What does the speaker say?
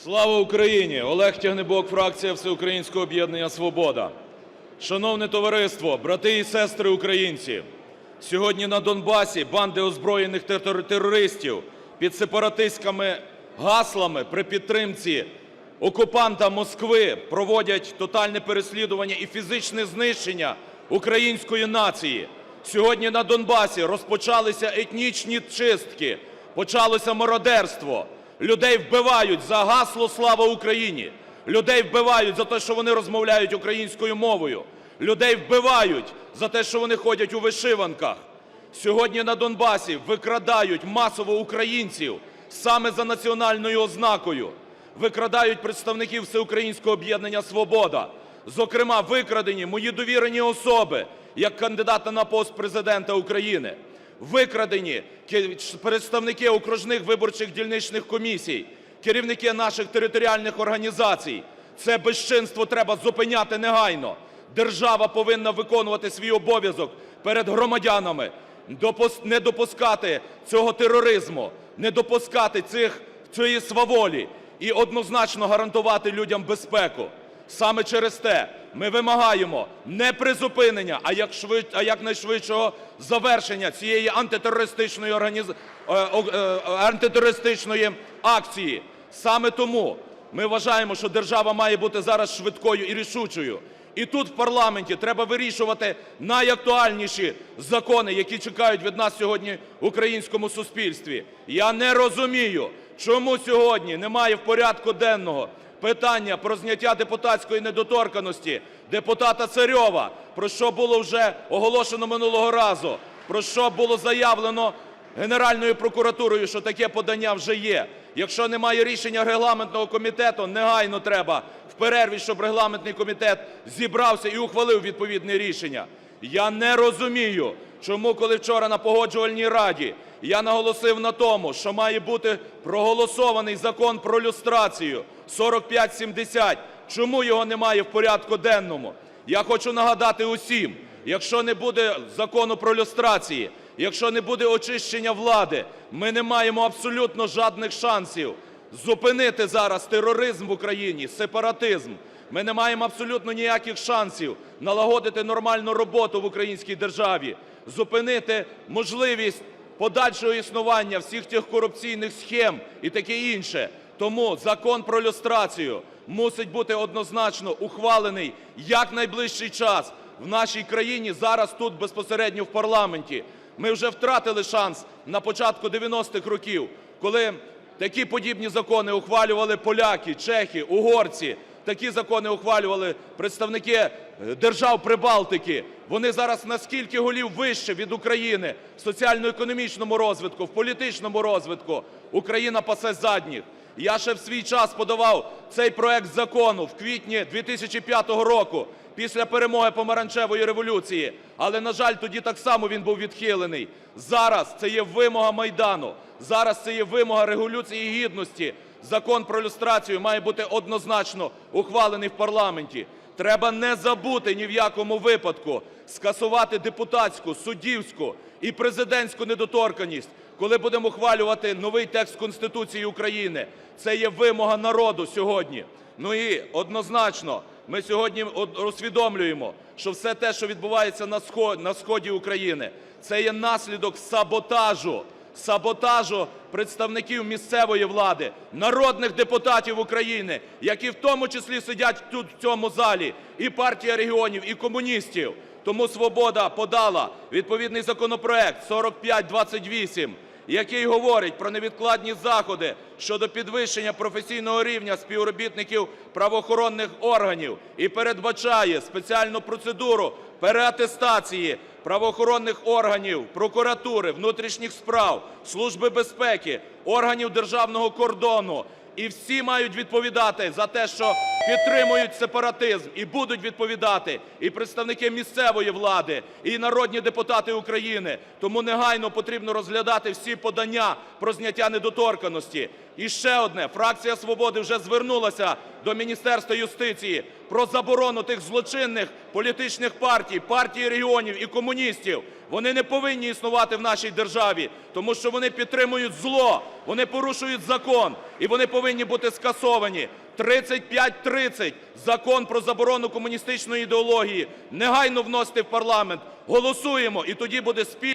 Слава Україні! Олег Тягнебок, фракція Всеукраїнського об'єднання Свобода. Шановне товариство, брати і сестри українці! Сьогодні на Донбасі банди озброєних терористів під сепаратистськими гаслами при підтримці окупанта Москви проводять тотальне переслідування і фізичне знищення української нації. Сьогодні на Донбасі розпочалися етнічні чистки, почалося мародерство. Людей вбивають за гасло «Слава Україні!», людей вбивають за те, що вони розмовляють українською мовою, людей вбивають за те, що вони ходять у вишиванках. Сьогодні на Донбасі викрадають масово українців саме за національною ознакою. Викрадають представників Всеукраїнського об'єднання «Свобода». Зокрема, викрадені мої довірені особи як кандидата на пост Президента України. Викрадені представники окружних виборчих дільничних комісій, керівники наших територіальних організацій. Це безчинство треба зупиняти негайно. Держава повинна виконувати свій обов'язок перед громадянами, не допускати цього тероризму, не допускати цих, цієї сваволі і однозначно гарантувати людям безпеку. Саме через те ми вимагаємо не призупинення, а як швид... а якнайшвидшого завершення цієї антитерористичної організ... е, е, антитерористичної акції. Саме тому ми вважаємо, що держава має бути зараз швидкою і рішучою. І тут в парламенті треба вирішувати найактуальніші закони, які чекають від нас сьогодні в українському суспільстві. Я не розумію, чому сьогодні немає в порядку денного питання про зняття депутатської недоторканності депутата Царьова, про що було вже оголошено минулого разу, про що було заявлено Генеральною прокуратурою, що таке подання вже є. Якщо немає рішення регламентного комітету, негайно треба в перерві, щоб регламентний комітет зібрався і ухвалив відповідне рішення. Я не розумію, чому, коли вчора на погоджувальній раді я наголосив на тому, що має бути проголосований закон про люстрацію 4570, чому його немає в порядку денному? Я хочу нагадати усім, якщо не буде закону про люстрації, якщо не буде очищення влади, ми не маємо абсолютно жодних шансів зупинити зараз тероризм в Україні, сепаратизм. Ми не маємо абсолютно ніяких шансів налагодити нормальну роботу в українській державі, зупинити можливість подальшого існування всіх тих корупційних схем і таке інше. Тому закон про люстрацію мусить бути однозначно ухвалений як найближчий час в нашій країні, зараз тут безпосередньо в парламенті. Ми вже втратили шанс на початку 90-х років, коли такі подібні закони ухвалювали поляки, чехи, угорці. Такі закони ухвалювали представники е, держав Прибалтики. Вони зараз на скільки голів вище від України в соціально-економічному розвитку, в політичному розвитку. Україна пасе задніх. Я ще в свій час подавав цей проект закону в квітні 2005 року, після перемоги помаранчевої революції. Але, на жаль, тоді так само він був відхилений. Зараз це є вимога Майдану. Зараз це є вимога Революції Гідності. Закон про люстрацію має бути однозначно ухвалений в парламенті. Треба не забути ні в якому випадку скасувати депутатську, суддівську і президентську недоторканність, коли будемо ухвалювати новий текст Конституції України. Це є вимога народу сьогодні. Ну і однозначно ми сьогодні усвідомлюємо, що все те, що відбувається на схо- на сході України, це є наслідок саботажу саботажу представників місцевої влади, народних депутатів України, які в тому числі сидять тут в цьому залі, і партія регіонів, і комуністів. Тому "Свобода" подала відповідний законопроект 4528, який говорить про невідкладні заходи щодо підвищення професійного рівня співробітників правоохоронних органів і передбачає спеціальну процедуру переатестації правоохоронних органів, прокуратури, внутрішніх справ, Служби безпеки, органів державного кордону. І всі мають відповідати за те, що підтримують сепаратизм, і будуть відповідати і представники місцевої влади, і народні депутати України. Тому негайно потрібно розглядати всі подання про зняття недоторканності. І ще одне. Фракція "Свободи" вже звернулася до Міністерства юстиції про заборону тих злочинних політичних партій, Партії регіонів і комуністів. Вони не повинні існувати в нашій державі, тому що вони підтримують зло, вони порушують закон і вони повинні бути скасовані. 3530 – Закон про заборону комуністичної ідеології. Негайно вносити в парламент. Голосуємо, і тоді буде спільна